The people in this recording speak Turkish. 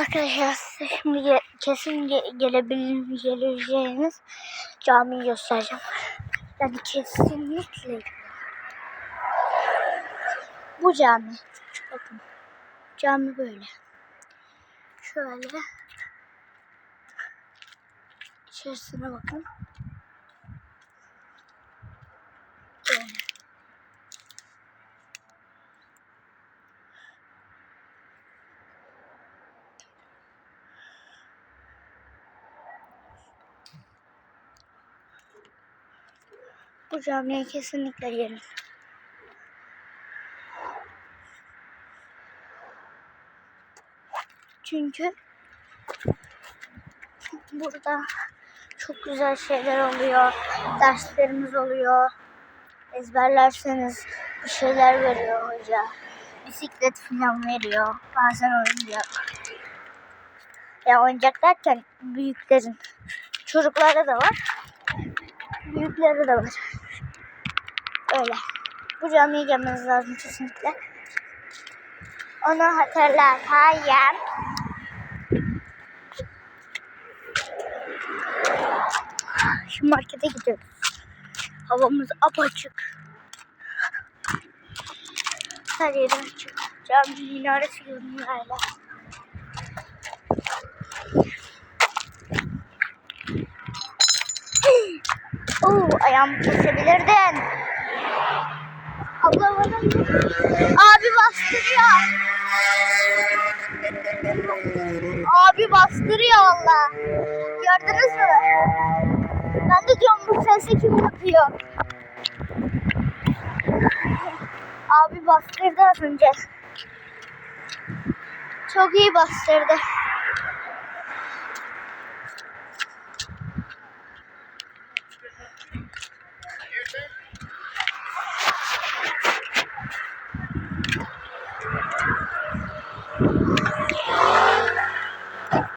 Arkadaşlar şimdi ge- kesin ge- gelebil geleceğiniz camiyi göstereceğim. Yani kesinlikle. Bu cami. Bakın. Cami böyle. Şöyle. İçerisine bakın. Böyle. Bu camiye kesinlikle gelin. Çünkü burada çok güzel şeyler oluyor. Derslerimiz oluyor. Ezberlerseniz bir şeyler veriyor hoca. Bisiklet falan veriyor. Bazen oyuncak. Ya oyuncak derken büyüklerin. Çocuklara da var. Büyüklere de var. Öyle. Bu camiye gelmeniz lazım kesinlikle. Onu hatırlatayım. Şimdi markete gidiyoruz. Havamız apaçık. Her yeri açık. Cami minaresi görünüyor hala. Oo, ayağımı kesebilirdin. Abi bastırıyor. Abi bastırıyor valla. Gördünüz mü? Ben de diyorum bu sesi kim yapıyor? Abi bastırdı az önce. Çok iyi bastırdı.